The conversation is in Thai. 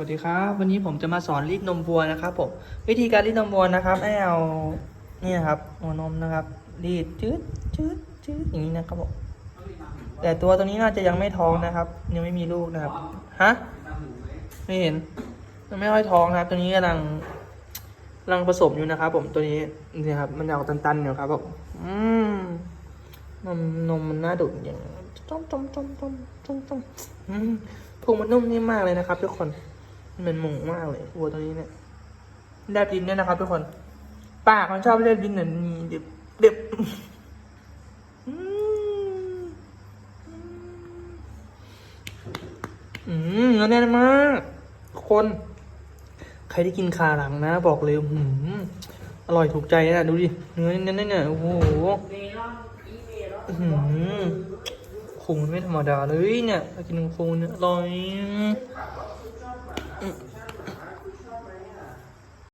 วัสดีครับ วันนี้ผมจะมาสอนรีดนมวัวนะครับผมวิธีการรีดนมวัวนะครับให้เอานี่นะครับหัวนมนะครับ รีดจืดจืดจืดอย่างนี้นะครับผมแต่ตัวตัวนี้น่าจะยังไม่ท้องนะครับ ยังไม่มีลูกนะครับฮะไม่เห็นยังไม่ค่อยท้องนะครับ ตัวนี้กำลังกำลังผสมอยู่นะครับ ผมตัวนี้นี่ครับ มันออกตันๆอยู่ครับผมอืมนมนมมันน่าดุอย่างต้มต้มต้มต้มต้มต้มอืมพุงมันนุ่มนิ่มมากเลยนะครับทุกคน มันหมูมากเลยวัวตัวนี้เนี่ยแลบดินเนี่ยนะครับทุกคนปากมันชอบแลบดินเหมือนมีเด็บเด็บอืมอืมเนื้อแน่นมากคน ใครที่กินคาหลังนะ บอกเลยหืมอร่อยถูกใจนะดูดิเนื้อเน้นๆเนี่ยโอ้โหอื้อหือคุงไม่ธรรมดาเลยเนี่ยกินคงเนี่ยอร่อย